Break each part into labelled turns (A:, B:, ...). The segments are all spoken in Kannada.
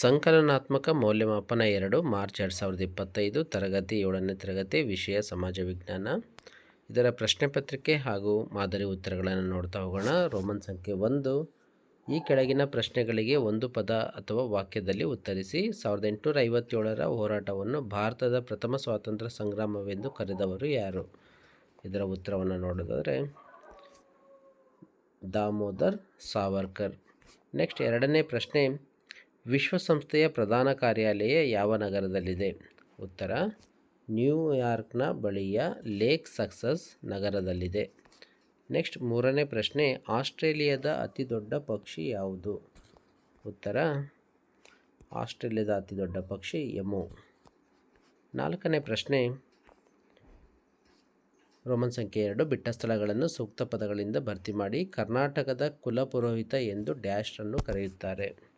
A: ಸಂಕಲನಾತ್ಮಕ ಮೌಲ್ಯಮಾಪನ ಎರಡು, ಮಾರ್ಚ್ ಎರಡು ಸಾವಿರದ ಇಪ್ಪತ್ತೈದು, ತರಗತಿ ಏಳನೇ ತರಗತಿ, ವಿಷಯ, ಸಮಾಜ ವಿಜ್ಞಾನ. ಇದರ ಪ್ರಶ್ನೆ ಪತ್ರಿಕೆ ಹಾಗೂ ಮಾದರಿ ಉತ್ತರಗಳನ್ನು ನೋಡ್ತಾ ಹೋಗೋಣ. ರೋಮನ್ ಸಂಖ್ಯೆ ಒಂದು. ಈ ಕೆಳಗಿನ ಪ್ರಶ್ನೆಗಳಿಗೆ ಒಂದು ಪದ ಅಥವಾ ವಾಕ್ಯದಲ್ಲಿ ಉತ್ತರಿಸಿ, ಸಾವಿರದ ಎಂಟುನೂರ ಐವತ್ತೇಳರ ಹೋರಾಟವನ್ನು ಭಾರತದ ಪ್ರಥಮ ಸ್ವಾತಂತ್ರ್ಯ ಸಂಗ್ರಾಮವೆಂದು ಕರೆದವರು ಯಾರು? ಇದರ ಉತ್ತರವನ್ನು ನೋಡೋದಾದರೆ, ದಾಮೋದರ್ ಸಾವರ್ಕರ್. ನೆಕ್ಸ್ಟ್ ಎರಡನೇ ಪ್ರಶ್ನೆ ವಿಶ್ವಸಂಸ್ಥೆಯ ಪ್ರಧಾನ ಕಾರ್ಯಾಲಯ ಯಾವ ನಗರದಲ್ಲಿದೆ? ಉತ್ತರ ನ್ಯೂಯಾರ್ಕ್ನ ಬಳಿಯ ಲೇಕ್ ಸಕ್ಸಸ್ ನಗರದಲ್ಲಿದೆ. ನೆಕ್ಸ್ಟ್ ಮೂರನೇ ಪ್ರಶ್ನೆ, ಆಸ್ಟ್ರೇಲಿಯಾದ ಅತಿ ದೊಡ್ಡ ಪಕ್ಷಿ ಯಾವುದು? ಉತ್ತರ, ಆಸ್ಟ್ರೇಲಿಯಾದ ಅತಿ ದೊಡ್ಡ ಪಕ್ಷಿ ಎಮು. ನಾಲ್ಕನೇ ಪ್ರಶ್ನೆ, ರೋಮನ್ ಸಂಖ್ಯೆ ಎರಡು ಬಿಟ್ಟ ಸ್ಥಳಗಳನ್ನು ಸೂಕ್ತ ಪದಗಳಿಂದ ಭರ್ತಿ ಮಾಡಿ ಕರ್ನಾಟಕದ ಕುಲಪುರೋಹಿತ ಎಂದು ಡ್ಯಾಶ್ರನ್ನು ಕರೆಯುತ್ತಾರೆ.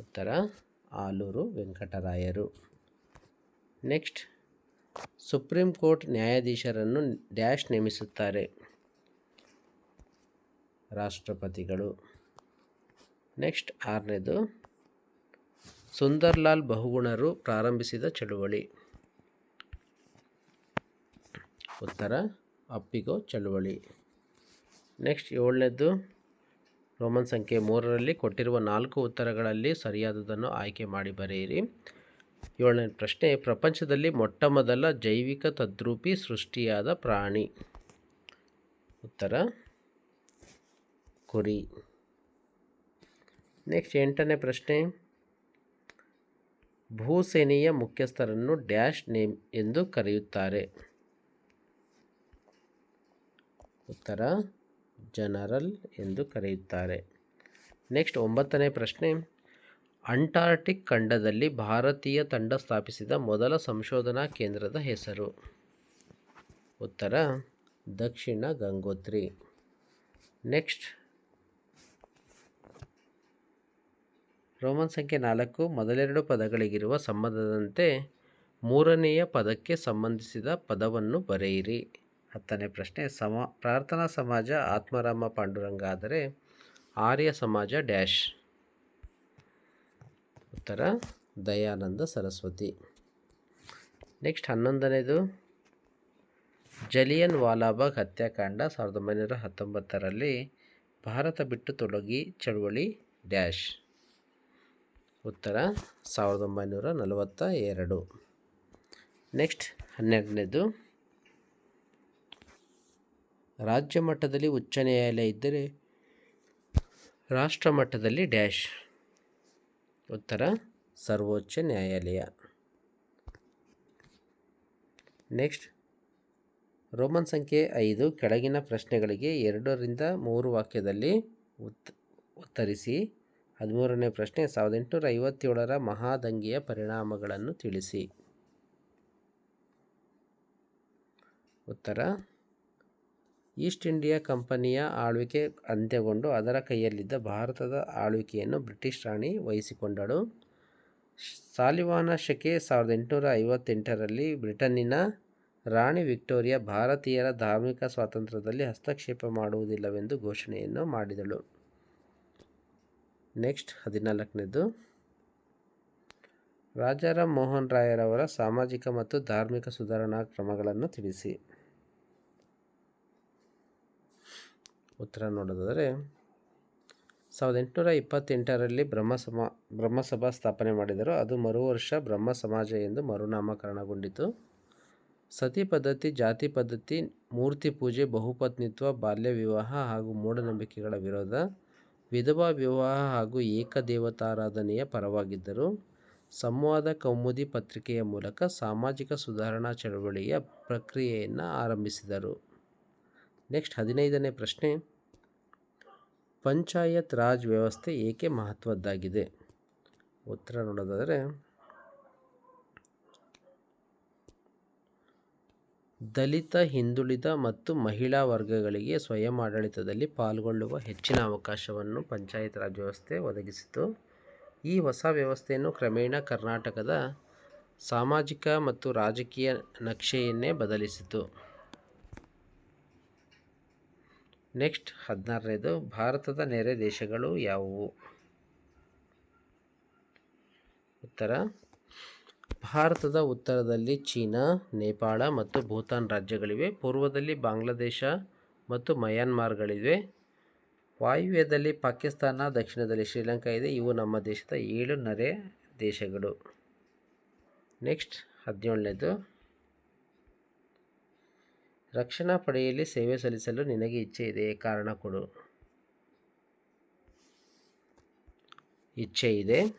A: ಉತ್ತರ, ಆಲೂರು ವೆಂಕಟರಾಯರು. ನೆಕ್ಸ್ಟ್, ಸುಪ್ರೀಂ ಕೋರ್ಟ್ ನ್ಯಾಯಾಧೀಶರನ್ನು ಡ್ಯಾಶ್ ನೇಮಿಸುತ್ತಾರೆ. ರಾಷ್ಟ್ರಪತಿಗಳು. ನೆಕ್ಸ್ಟ್, ಆರನೇದು, ಸುಂದರ್ಲಾಲ್ ಬಹುಗುಣರು ಪ್ರಾರಂಭಿಸಿದ ಚಳುವಳಿ. ಉತ್ತರ, ಅಪ್ಪಿಗೋ ಚಳುವಳಿ. ನೆಕ್ಸ್ಟ್, ಏಳನೇದು ರೋಮನ್ ಸಂಖ್ಯೆ ಮೂರರಲ್ಲಿ ಕೊಟ್ಟಿರುವ ನಾಲ್ಕು ಉತ್ತರಗಳಲ್ಲಿ ಸರಿಯಾದದನ್ನು ಆಯ್ಕೆ ಮಾಡಿ ಬರೆಯಿರಿ. ಏಳನೇ ಪ್ರಶ್ನೆ, ಪ್ರಪಂಚದಲ್ಲಿ ಮೊಟ್ಟ ಮೊದಲ ಜೈವಿಕ ತದ್ರೂಪಿ ಸೃಷ್ಟಿಯಾದ ಪ್ರಾಣಿ. ಉತ್ತರ, ಕುರಿ. ನೆಕ್ಸ್ಟ್ ಎಂಟನೇ ಪ್ರಶ್ನೆ, ಭೂಸೇನೆಯ ಮುಖ್ಯಸ್ಥರನ್ನು ಡ್ಯಾಶ್ ನೇಮ್ ಎಂದು ಕರೆಯುತ್ತಾರೆ. ಉತ್ತರ ಜನರಲ್ ಎಂದು ಕರೆಯುತ್ತಾರೆ. ನೆಕ್ಸ್ಟ್ ಒಂಬತ್ತನೇ ಪ್ರಶ್ನೆ. ಅಂಟಾರ್ಟಿಕ್ ಖಂಡದಲ್ಲಿ ಭಾರತೀಯ ತಂಡ ಸ್ಥಾಪಿಸಿದ ಮೊದಲ ಸಂಶೋಧನಾ ಕೇಂದ್ರದ ಹೆಸರು. ಉತ್ತರ, ದಕ್ಷಿಣ ಗಂಗೋತ್ರಿ. ನೆಕ್ಸ್ಟ್. ರೋಮನ್ ಸಂಖ್ಯೆ ನಾಲ್ಕು, ಮೊದಲೆರಡು ಪದಗಳಿಗಿರುವ ಸಂಬಂಧದಂತೆ ಮೂರನೆಯ ಪದಕ್ಕೆ ಸಂಬಂಧಿಸಿದ ಪದವನ್ನು ಬರೆಯಿರಿ. ಹತ್ತನೇ ಪ್ರಶ್ನೆ, ಸಮ, ಪ್ರಾರ್ಥನಾ ಸಮಾಜ ಆತ್ಮರಾಮ ಪಾಂಡುರಂಗ ಆದರೆ ಆರ್ಯ ಸಮಾಜ ಡ್ಯಾಶ್. ಉತ್ತರ, ದಯಾನಂದ ಸರಸ್ವತಿ. ನೆಕ್ಸ್ಟ್ ಹನ್ನೊಂದನೇದು, ಜಲಿಯನ್ ವಾಲಾಬಾಗ್ ಹತ್ಯಾಕಾಂಡ ಸಾವಿರದ ಒಂಬೈನೂರ ಹತ್ತೊಂಬತ್ತರಲ್ಲಿ ಭಾರತ ಬಿಟ್ಟು ತೊಡಗಿ ಚಳುವಳಿ ಡ್ಯಾಶ್. ಉತ್ತರ, ಸಾವಿರದ ಒಂಬೈನೂರ ನಲವತ್ತ ಎರಡು. ನೆಕ್ಸ್ಟ್ ಹನ್ನೆರಡನೇದು ರಾಜ್ಯ ಮಟ್ಟದಲ್ಲಿ ಉಚ್ಚ ನ್ಯಾಯಾಲಯ ಇದ್ದರೆ ರಾಷ್ಟ್ರ ಮಟ್ಟದಲ್ಲಿ ಡ್ಯಾಶ್. ಉತ್ತರ, ಸರ್ವೋಚ್ಚ ನ್ಯಾಯಾಲಯ. ನೆಕ್ಸ್ಟ್, ರೋಮನ್ ಸಂಖ್ಯೆ ಐದು, ಕೆಳಗಿನ ಪ್ರಶ್ನೆಗಳಿಗೆ ಎರಡರಿಂದ ಮೂರು ವಾಕ್ಯದಲ್ಲಿ ಉತ್, ಉತ್ತರಿಸಿ, ಹದಿಮೂರನೇ ಪ್ರಶ್ನೆ, ಸಾವಿರದ ಎಂಟುನೂರ ಐವತ್ತೇಳರ ಮಹಾದಂಗೆಯ ಪರಿಣಾಮಗಳನ್ನು ತಿಳಿಸಿ. ಉತ್ತರ ಈಸ್ಟ್ ಇಂಡಿಯಾ ಕಂಪನಿಯ ಆಳ್ವಿಕೆ ಅಂತ್ಯಗೊಂಡು ಅದರ ಕೈಯಲ್ಲಿದ್ದ ಭಾರತದ ಆಳ್ವಿಕೆಯನ್ನು ಬ್ರಿಟಿಷ್ ರಾಣಿ ವಹಿಸಿಕೊಂಡಳು. ಸಾಲಿವಾನ ಶಕೆ ಸಾವಿರದ ಎಂಟುನೂರ ಐವತ್ತೆಂಟರಲ್ಲಿ ಬ್ರಿಟನ್ನಿನ ರಾಣಿ ವಿಕ್ಟೋರಿಯಾ ಭಾರತೀಯರ ಧಾರ್ಮಿಕ ಸ್ವಾತಂತ್ರ್ಯದಲ್ಲಿ ಹಸ್ತಕ್ಷೇಪ ಮಾಡುವುದಿಲ್ಲವೆಂದು ಘೋಷಣೆಯನ್ನು ಮಾಡಿದಳು. ನೆಕ್ಸ್ಟ್ ಹದಿನಾಲ್ಕನೇದು. ರಾಜಾರಾಮ್ ಮೋಹನ್ ರಾಯರವರ ಸಾಮಾಜಿಕ ಮತ್ತು ಧಾರ್ಮಿಕ ಸುಧಾರಣಾ ಕ್ರಮಗಳನ್ನು ತಿಳಿಸಿ. ಉತ್ತರ ನೋಡೋದಾದರೆ ಸಾವಿರದ ಎಂಟುನೂರ ಇಪ್ಪತ್ತೆಂಟರಲ್ಲಿ ಬ್ರಹ್ಮ ಸಮಾ ಬ್ರಹ್ಮಸಭಾ ಸ್ಥಾಪನೆ ಮಾಡಿದರು. ಅದು ಮರು ವರ್ಷ ಬ್ರಹ್ಮ ಸಮಾಜ ಎಂದು ಮರುನಾಮಕರಣಗೊಂಡಿತು. ಸತಿ ಪದ್ಧತಿ, ಜಾತಿ ಪದ್ಧತಿ, ಮೂರ್ತಿ ಪೂಜೆ, ಬಹುಪತ್ನಿತ್ವ, ಬಾಲ್ಯ ವಿವಾಹ ಹಾಗೂ ಮೂಢನಂಬಿಕೆಗಳ ವಿರೋಧ, ವಿಧವಾ ವಿವಾಹ ಹಾಗೂ ಏಕದೇವತಾರಾಧನೆಯ ಪರವಾಗಿದ್ದರು. ಸಂವಾದ ಕೌಮುದಿ ಪತ್ರಿಕೆಯ ಮೂಲಕ ಸಾಮಾಜಿಕ ಸುಧಾರಣಾ ಚಳವಳಿಯ ಪ್ರಕ್ರಿಯೆಯನ್ನು ಆರಂಭಿಸಿದರು. ನೆಕ್ಸ್ಟ್ ಹದಿನೈದನೇ ಪ್ರಶ್ನೆ. ಪಂಚಾಯತ್ ರಾಜ್ ವ್ಯವಸ್ಥೆ ಏಕೆ ಮಹತ್ವದ್ದಾಗಿದೆ? ಉತ್ತರ ನೋಡೋದಾದರೆ, ದಲಿತ, ಹಿಂದುಳಿದ ಮತ್ತು ಮಹಿಳಾ ವರ್ಗಗಳಿಗೆ ಸ್ವಯಂ ಆಡಳಿತದಲ್ಲಿ ಪಾಲ್ಗೊಳ್ಳುವ ಹೆಚ್ಚಿನ ಅವಕಾಶವನ್ನು ಪಂಚಾಯತ್ ರಾಜ್ ವ್ಯವಸ್ಥೆ ಒದಗಿಸಿತು ಈ ಹೊಸ ವ್ಯವಸ್ಥೆಯನ್ನು ಕ್ರಮೇಣ ಕರ್ನಾಟಕದ ಸಾಮಾಜಿಕ ಮತ್ತು ರಾಜಕೀಯ ನಕ್ಷೆಯನ್ನೇ ಬದಲಿಸಿತು. ನೆಕ್ಸ್ಟ್ ಹದಿನಾರನೇದು, ಭಾರತದ ನೆರೆ ದೇಶಗಳು ಯಾವುವು? ಉತ್ತರ, ಭಾರತದ ಉತ್ತರದಲ್ಲಿ ಚೀನಾ, ನೇಪಾಳ ಮತ್ತು ಭೂತಾನ್ ರಾಜ್ಯಗಳಿವೆ. ಪೂರ್ವದಲ್ಲಿ ಬಾಂಗ್ಲಾದೇಶ ಮತ್ತು ಮಯನ್ಮಾರ್ಗಳಿವೆ. ವಾಯುವ್ಯದಲ್ಲಿ ಪಾಕಿಸ್ತಾನ, ದಕ್ಷಿಣದಲ್ಲಿ ಶ್ರೀಲಂಕಾ ಇದೆ. ಇವು ನಮ್ಮ ದೇಶದ ಏಳು ನೆರೆ ದೇಶಗಳು. ನೆಕ್ಸ್ಟ್ ಹದಿನೇಳನೇದು ರಕ್ಷಣಾ ಪಡೆಯಲ್ಲಿ ಸೇವೆ ಸಲ್ಲಿಸಲು ನಿನಗೆ ಇಚ್ಛೆ ಇದೆಯೇ? ಕಾರಣ ಕೊಡು. ಇಚ್ಛೆ ಇದೆ.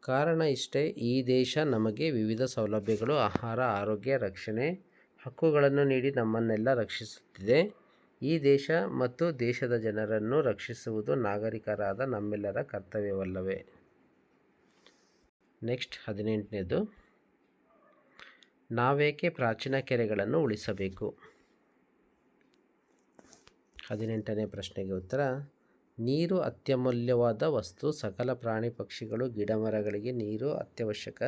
A: ಕಾರಣ ಇಷ್ಟೇ. ಈ ದೇಶ ನಮಗೆ ವಿವಿಧ ಸೌಲಭ್ಯಗಳು, ಆಹಾರ, ಆರೋಗ್ಯ, ರಕ್ಷಣೆ ಹಕ್ಕುಗಳನ್ನು ನೀಡಿ ನಮ್ಮನ್ನೆಲ್ಲ ರಕ್ಷಿಸುತ್ತಿದೆ. ಈ ದೇಶ ಮತ್ತು ದೇಶದ ಜನರನ್ನು ರಕ್ಷಿಸುವುದು ನಾಗರಿಕರಾದ ನಮ್ಮೆಲ್ಲರ ಕರ್ತವ್ಯವಲ್ಲವೇ. ನೆಕ್ಸ್ಟ್ ಹದಿನೆಂಟನೇದು. ನಾವೇಕೆ ಪ್ರಾಚೀನ ಕೆರೆಗಳನ್ನು ಉಳಿಸಬೇಕು? ಹದಿನೆಂಟನೇ ಪ್ರಶ್ನೆಗೆ ಉತ್ತರ, ನೀರು ಅತ್ಯಮೂಲ್ಯವಾದ ವಸ್ತು ಸಕಲ ಪ್ರಾಣಿ ಪಕ್ಷಿಗಳು, ಗಿಡಮರಗಳಿಗೆ ನೀರು ಅತ್ಯವಶ್ಯಕ.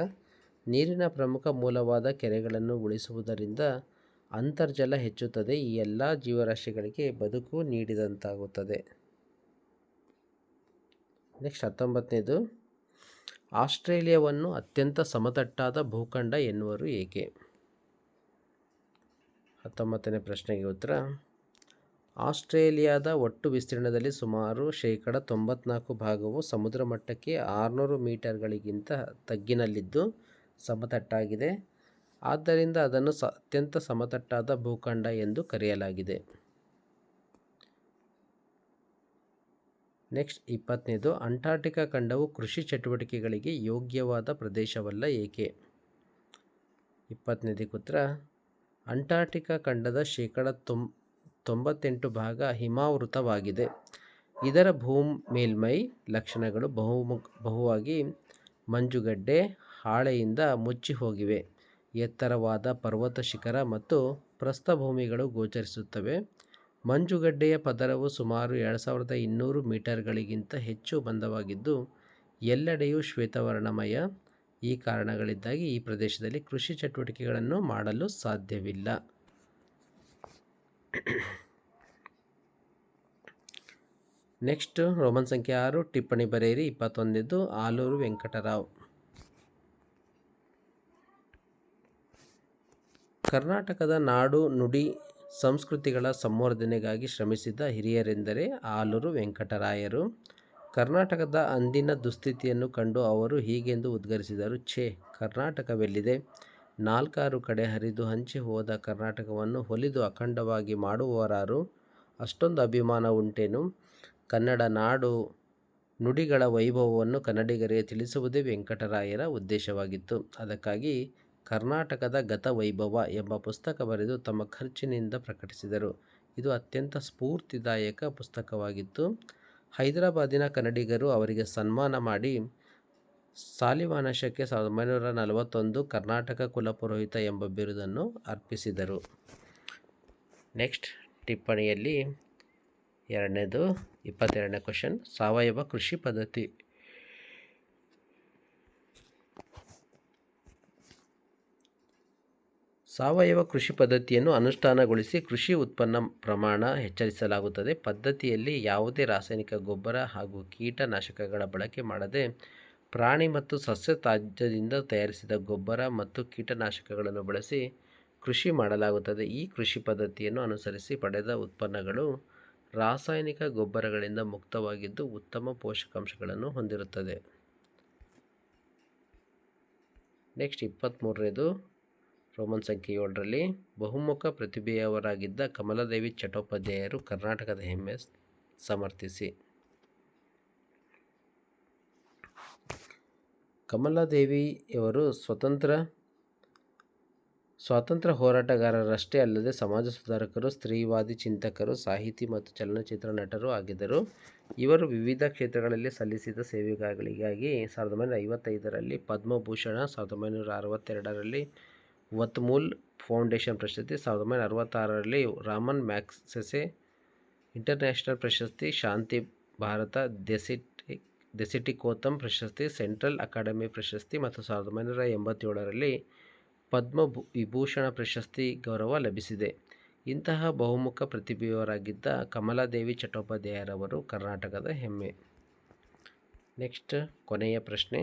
A: ನೀರಿನ ಪ್ರಮುಖ ಮೂಲವಾದ ಕೆರೆಗಳನ್ನು ಉಳಿಸುವುದರಿಂದ ಅಂತರ್ಜಲ ಹೆಚ್ಚುತ್ತದೆ, ಈ ಎಲ್ಲ ಜೀವರಾಶಿಗಳಿಗೆ ಬದುಕು ನೀಡಿದಂತಾಗುತ್ತದೆ. ನೆಕ್ಸ್ಟ್ ಹತ್ತೊಂಬತ್ತನೇದು ಆಸ್ಟ್ರೇಲಿಯಾವನ್ನು ಅತ್ಯಂತ ಸಮತಟ್ಟಾದ ಭೂಖಂಡ ಎನ್ನುವರು ಏಕೆ? ಹತ್ತೊಂಬತ್ತನೇ ಪ್ರಶ್ನೆಗೆ ಉತ್ತರ. ಆಸ್ಟ್ರೇಲಿಯಾದ ಒಟ್ಟು ವಿಸ್ತೀರ್ಣದಲ್ಲಿ ಸುಮಾರು ಶೇಕಡ ತೊಂಬತ್ನಾಲ್ಕು ಭಾಗವು ಸಮುದ್ರ ಮಟ್ಟಕ್ಕೆ ಆರುನೂರು ಮೀಟರ್ಗಳಿಗಿಂತ ತಗ್ಗಿನಲ್ಲಿದ್ದು ಸಮತಟ್ಟಾಗಿದೆ. ಆದ್ದರಿಂದ ಅದನ್ನು ಸ, ಅತ್ಯಂತ ಸಮತಟ್ಟಾದ ಭೂಖಂಡ ಎಂದು ಕರೆಯಲಾಗಿದೆ. ನೆಕ್ಸ್ಟ್ ಇಪ್ಪತ್ತನೇದು, ಅಂಟಾರ್ಟಿಕಾ ಖಂಡವು ಕೃಷಿ ಚಟುವಟಿಕೆಗಳಿಗೆ ಯೋಗ್ಯವಾದ ಪ್ರದೇಶವಲ್ಲ ಏಕೆ? ಇಪ್ಪತ್ತನೇದಕ್ಕೆ ಉತ್ತರ, ಅಂಟಾರ್ಟಿಕಾ ಖಂಡದ ಶೇಕಡ ತೊಂ, ತೊಂಬತ್ತೆಂಟು ಭಾಗ ಹಿಮಾವೃತವಾಗಿದೆ. ಇದರ ಭೂ ಮೇಲ್ಮೈ ಲಕ್ಷಣಗಳು ಬಹುಮುಖ, ಬಹುವಾಗಿ ಮಂಜುಗಡ್ಡೆ ಹಾಳೆಯಿಂದ ಮುಚ್ಚಿ ಹೋಗಿವೆ ಎತ್ತರವಾದ ಪರ್ವತ ಶಿಖರ ಮತ್ತು ಪ್ರಸ್ಥಭೂಮಿಗಳು ಗೋಚರಿಸುತ್ತವೆ. ಮಂಜುಗಡ್ಡೆಯ ಪದರವು ಸುಮಾರು ಎರಡು ಸಾವಿರದ ಇನ್ನೂರು ಮೀಟರ್ಗಳಿಗಿಂತ ಹೆಚ್ಚು ಬಂದವಾಗಿದ್ದು, ಎಲ್ಲೆಡೆಯೂ ಶ್ವೇತವರ್ಣಮಯ. ಈ ಕಾರಣಗಳಿಂದಾಗಿ ಈ ಪ್ರದೇಶದಲ್ಲಿ ಕೃಷಿ ಚಟುವಟಿಕೆಗಳನ್ನು ಮಾಡಲು ಸಾಧ್ಯವಿಲ್ಲ. ನೆಕ್ಸ್ಟ್, ರೋಮನ್ ಸಂಖ್ಯೆ ಆರು, ಟಿಪ್ಪಣಿ ಬರೆಯಿರಿ ಇಪ್ಪತ್ತೊಂದಿದ್ದು, ಆಲೂರು ವೆಂಕಟರಾವ್. ಕರ್ನಾಟಕದ ನಾಡು ನುಡಿ ಸಂಸ್ಕೃತಿಗಳ ಸಂವರ್ಧನೆಗಾಗಿ ಶ್ರಮಿಸಿದ ಹಿರಿಯರೆಂದರೆ ಆಲೂರು ವೆಂಕಟರಾಯರು. ಕರ್ನಾಟಕದ ಅಂದಿನ ದುಸ್ಥಿತಿಯನ್ನು ಕಂಡು ಅವರು ಹೀಗೆಂದು ಉದ್ಗರಿಸಿದರು, ಛೇ, ಕರ್ನಾಟಕವೆಲ್ಲಿದೆ? ನಾಲ್ಕಾರು ಕಡೆ ಹರಿದು ಹಂಚಿ ಹೋದ ಕರ್ನಾಟಕವನ್ನು ಹೊಲಿದು ಅಖಂಡವಾಗಿ ಮಾಡುವವರಾರು? ಅಷ್ಟೊಂದು ಅಭಿಮಾನ ಉಂಟೇನು? ಕನ್ನಡ ನಾಡು ನುಡಿಗಳ ವೈಭವವನ್ನು ಕನ್ನಡಿಗರಿಗೆ ತಿಳಿಸುವುದೇ ವೆಂಕಟರಾಯರ ಉದ್ದೇಶವಾಗಿತ್ತು. ಅದಕ್ಕಾಗಿ ಕರ್ನಾಟಕದ ಗತ ವೈಭವ ಎಂಬ ಪುಸ್ತಕ ಬರೆದು ತಮ್ಮ ಖರ್ಚಿನಿಂದ ಪ್ರಕಟಿಸಿದರು. ಇದು ಅತ್ಯಂತ ಸ್ಫೂರ್ತಿದಾಯಕ ಪುಸ್ತಕವಾಗಿತ್ತು. ಹೈದರಾಬಾದಿನ ಕನ್ನಡಿಗರು ಅವರಿಗೆ ಸನ್ಮಾನ ಮಾಡಿ ಸಾಲಿವಾನಶಕ್ಕೆ ಸಾವಿರದ ಒಂಬೈನೂರ ನಲವತ್ತೊಂದು ಕರ್ನಾಟಕ ಕುಲಪುರೋಹಿತ ಎಂಬ ಬಿರುದನ್ನು ಅರ್ಪಿಸಿದರು. ನೆಕ್ಸ್ಟ್ ಟಿಪ್ಪಣಿಯಲ್ಲಿ ಎರಡನೇದು, ಇಪ್ಪತ್ತೆರಡನೇ ಕ್ವಶನ್, ಸಾವಯವ ಕೃಷಿ ಪದ್ಧತಿ. ಸಾವಯವ ಕೃಷಿ ಪದ್ಧತಿಯನ್ನು ಅನುಷ್ಠಾನಗೊಳಿಸಿ ಕೃಷಿ ಉತ್ಪನ್ನ ಪ್ರಮಾಣ ಹೆಚ್ಚಿಸಲಾಗುತ್ತದೆ ಪದ್ಧತಿಯಲ್ಲಿ ಯಾವುದೇ ರಾಸಾಯನಿಕ ಗೊಬ್ಬರ ಹಾಗೂ ಕೀಟನಾಶಕಗಳ ಬಳಕೆ ಮಾಡದೆ ಪ್ರಾಣಿ ಮತ್ತು ಸಸ್ಯ ತ್ಯಾಜ್ಯದಿಂದ ತಯಾರಿಸಿದ ಗೊಬ್ಬರ ಮತ್ತು ಕೀಟನಾಶಕಗಳನ್ನು ಬಳಸಿ ಕೃಷಿ ಮಾಡಲಾಗುತ್ತದೆ. ಈ ಕೃಷಿ ಪದ್ಧತಿಯನ್ನು ಅನುಸರಿಸಿ ಪಡೆದ ಉತ್ಪನ್ನಗಳು ರಾಸಾಯನಿಕ ಗೊಬ್ಬರಗಳಿಂದ ಮುಕ್ತವಾಗಿದ್ದು ಉತ್ತಮ ಪೋಷಕಾಂಶಗಳನ್ನು ಹೊಂದಿರುತ್ತದೆ. ನೆಕ್ಸ್ಟ್ ಇಪ್ಪತ್ತ್ಮೂರನೇದು ರೋಮನ್ ಸಂಖ್ಯೆ ಏಳರಲ್ಲಿ ಬಹುಮುಖ ಪ್ರತಿಭೆಯವರಾಗಿದ್ದ ಕಮಲಾದೇವಿ ಚಟ್ಟೋಪಾಧ್ಯಾಯರು ಕರ್ನಾಟಕದ ಹೆಮ್ಮೆ ಸಮರ್ಥಿಸಿ. ಕಮಲಾದೇವಿಯವರು ಸ್ವತಂತ್ರ, ಸ್ವಾತಂತ್ರ್ಯ ಹೋರಾಟಗಾರರಷ್ಟೇ ಅಲ್ಲದೆ ಸಮಾಜ ಸುಧಾರಕರು, ಸ್ತ್ರೀವಾದಿ ಚಿಂತಕರು, ಸಾಹಿತಿ ಮತ್ತು ಚಲನಚಿತ್ರ ನಟರು ಆಗಿದ್ದರು. ಇವರು ವಿವಿಧ ಕ್ಷೇತ್ರಗಳಲ್ಲಿ ಸಲ್ಲಿಸಿದ ಸೇವೆಗಳಿಗಾಗಿ ಸಾವಿರದ ಒಂಬೈನೂರ ಐವತ್ತೈದರಲ್ಲಿ ಪದ್ಮಭೂಷಣ, ಸಾವಿರದ ಒಂಬೈನೂರ ಅರವತ್ತೆರಡರಲ್ಲಿ ವತ್ಮೂಲ್ ಫೌಂಡೇಶನ್ ಪ್ರಶಸ್ತಿ ಸಾವಿರದ ಒಂಬೈನೂರ ಅರವತ್ತಾರರಲ್ಲಿ ರಾಮನ್ ಮ್ಯಾಗ್ಸೆಸೆ ಇಂಟರ್ನ್ಯಾಷನಲ್ ಪ್ರಶಸ್ತಿ, ಶಾಂತಿ ಭಾರತ ದೆಸಿಟಿ ದೆಸಿಟಿಕೋತಮ್ ಪ್ರಶಸ್ತಿ, ಸೆಂಟ್ರಲ್ ಅಕಾಡೆಮಿ ಪ್ರಶಸ್ತಿ ಮತ್ತು ಸಾವಿರದ ಒಂಬೈನೂರ ಎಂಬತ್ತೇಳರಲ್ಲಿ ಪದ್ಮ ವಿಭೂಷಣ ಪ್ರಶಸ್ತಿ ಗೌರವ ಲಭಿಸಿದೆ. ಇಂತಹ ಬಹುಮುಖ ಪ್ರತಿಭೆಯವರಾಗಿದ್ದ ಕಮಲಾದೇವಿ ಚಟ್ಟೋಪಾಧ್ಯಾಯರವರು ಕರ್ನಾಟಕದ ಹೆಮ್ಮೆ. ನೆಕ್ಸ್ಟ್ ಕೊನೆಯ ಪ್ರಶ್ನೆ.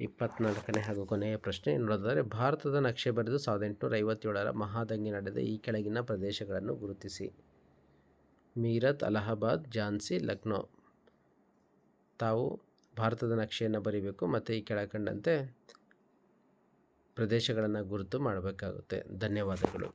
A: ಇಪ್ಪತ್ನಾಲ್ಕನೇ ಹಾಗೂ ಕೊನೆಯ ಪ್ರಶ್ನೆ ನೋಡೋದಾದರೆ, ಭಾರತದ ನಕ್ಷೆ ಬರೆದು ಸಾವಿರದ ಎಂಟುನೂರ ಐವತ್ತೇಳರ ಮಹಾದಂಗೆ ನಡೆದ ಈ ಕೆಳಗಿನ ಪ್ರದೇಶಗಳನ್ನು ಗುರುತಿಸಿ. ಮೀರತ್, ಅಲಹಾಬಾದ್, ಝಾನ್ಸಿ, ಲಕ್ನೋ. ತಾವು ಭಾರತದ ನಕ್ಷೆಯನ್ನು ಬರೀಬೇಕು, ಮತ್ತು ಈ ಕೆಳಕಂಡಂತೆ ಪ್ರದೇಶಗಳನ್ನು ಗುರುತು ಮಾಡಬೇಕಾಗುತ್ತೆ. ಧನ್ಯವಾದಗಳು.